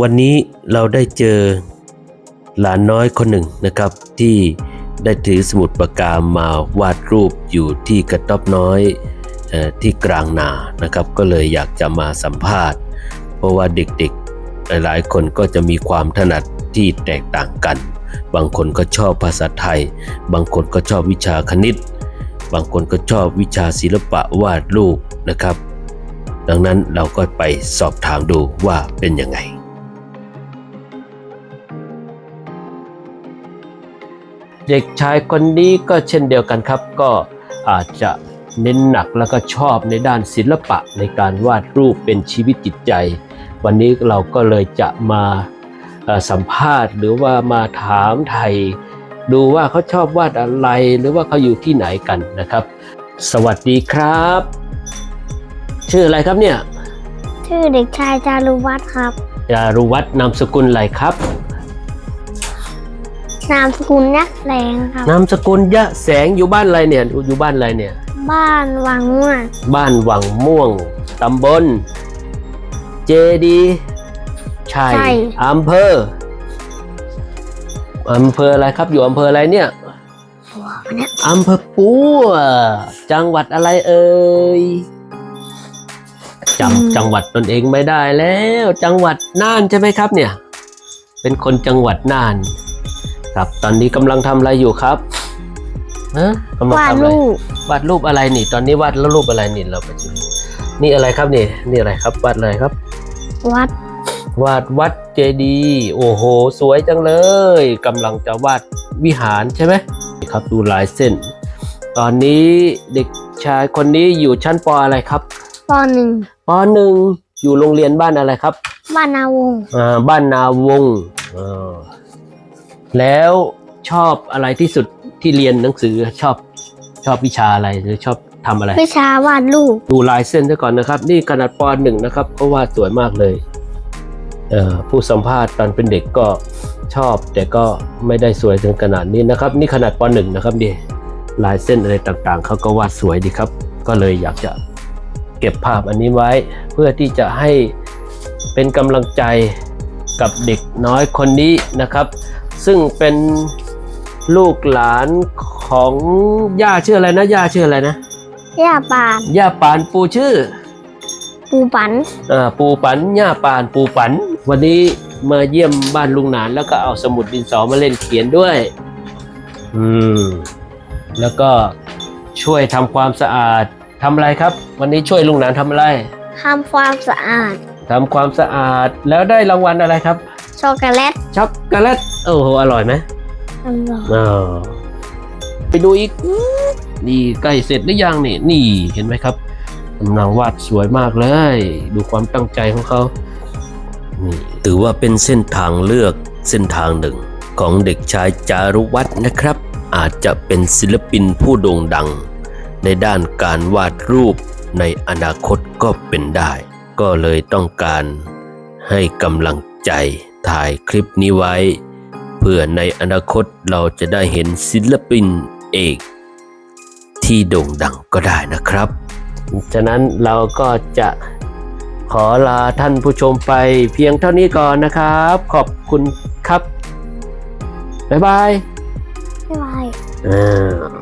วันนี้เราได้เจอหลานน้อยคนหนึ่งนะครับ ที่ได้ถือสมุดปากกามาวาดรูปอยู่ที่กระต๊อบน้อยอที่กลางนานะครับ ก็เลยอยากจะมาสัมภาษณ์ เพราะว่าเด็กๆ หลายๆ คนก็จะมีความถนัดที่แตกต่างกัน บางคนก็ชอบภาษาไทย บางคนก็ชอบวิชาคณิต บางคนก็ชอบวิชาศิลปะวาดรูปนะครับ ดังนั้นเราก็ไปสอบถามดูว่าเป็นยังไง เด็กชายคนนี้ก็เช่นเดียวกันครับ ก็อาจจะเน้นหนักแล้วก็ชอบในด้านศิลปะในการวาดรูปเป็นชีวิตจิตใจ วันนี้เราก็เลยจะมาเอ่อสัมภาษณ์ หรือว่ามาถามไทย ดูว่าเขาชอบวาดอะไรหรือว่าเขาอยู่ที่ไหนกันนะครับ สวัสดีครับ ชื่ออะไรครับเนี่ย ชื่อเด็กชายจารุวัฒน์ครับ จารุวัฒน์นามสกุลอะไรครับ นามสกุลยักษ์แรงครับ นามสกุลยะแสงอยู่บ้านอะไรเนี่ยอยู่บ้านอะไรเนี่ย บ้านวังม่วงบ้านวังม่วงตำบลเจดีย์ชัยชัย อำเภออำเภออะไรครับอยู่อำเภออะไรเนี่ยเนี่ยอำเภอปัวจังหวัดอะไรเอ่ยจำจังหวัดตนเองไม่ได้แล้ว จังหวัดน่านใช่ไหมครับเนี่ย เป็นคนจังหวัดน่าน ครับ ตอนนี้กำลังทำอะไรอยู่ครับฮะกำลังวาดทำอะไรรูปวาดรูปอะไรนี่ ตอนนี้วาดแล้วรูปอะไรนี่เราไปดูนี่อะไรครับนี่นี่อะไรครับวาดอะไรครับ วัดวาดวัดเจดีย์โอ้โห สวยจังเลยกำลังจะวาดวิหารใช่ไหมครับดูลายเส้น ตอนนี้เด็กชายคนนี้อยู่ชั้นปอะไรครับปหนึ่งปหนึ่งอยู่โรงเรียนบ้านอะไรครับ บ้านนาวงศ์อ่าบ้านนาวงศ์อ่า แล้วชอบอะไรที่สุดที่เรียนหนังสือชอบชอบวิชาอะไรหรือชอบทำอะไร วิชาวาดรูปดูลายเส้นซะก่อนนะครับ นี่ขนาดปหนึ่งนะครับก็วาดสวยมากเลยเอ่อผู้สัมภาษณ์ตอนเป็นเด็กก็ชอบ แต่ก็ไม่ได้สวยถึงขนาดนี้นะครับ นี่ขนาดปหนึ่งนะครับดิลายเส้นอะไรต่างๆเขาก็วาดสวยดีครับ ก็เลยอยากจะเก็บภาพอันนี้ไว้ เพื่อที่จะให้เป็นกำลังใจกับเด็กน้อยคนนี้นะครับ ซึ่งเป็นลูกหลานของย่าชื่ออะไรนะย่าชื่ออะไรนะย่าปานย่าปานปูชื่อ ปูปันอ่าปูปันย่าปานปูปัน วันนี้มาเยี่ยมบ้านลุงหนานแล้วก็เอาสมุดดินสอมาเล่นเขียนด้วย อืม แล้วก็ช่วยทำความสะอาดทำอะไรครับ วันนี้ช่วยลุงหนานทำอะไรทำความสะอาดทำความสะอาดแล้วได้รางวัลอะไรครับ ช็อกโกแลตช็อกโกแลตโอ้โหอร่อยไหมอร่อยอ่าไปดูอีกอื้อนี่ใกล้เสร็จหรือยังนี่นี่เห็นไหมครับกำลังวาดสวยมากเลย ดูความตั้งใจของเขานี่ถือว่าเป็นเส้นทางเลือกเส้นทางหนึ่งของเด็กชายจารุวัฒน์นะครับ อาจจะเป็นศิลปินผู้โด่งดัง ในด้านการวาดรูปในอนาคตก็เป็นได้ ก็เลยต้องการให้กำลังใจ ถ่ายคลิปนี้ไว้ เพื่อในอนาคตเราจะได้เห็นศิลปินเอก ที่โด่งดังก็ได้นะครับ ฉะนั้นเราก็จะขอลาท่านผู้ชมไปเพียงเท่านี้ก่อนนะครับ ขอบคุณครับ บ๊ายบาย บ๊ายบายอ่า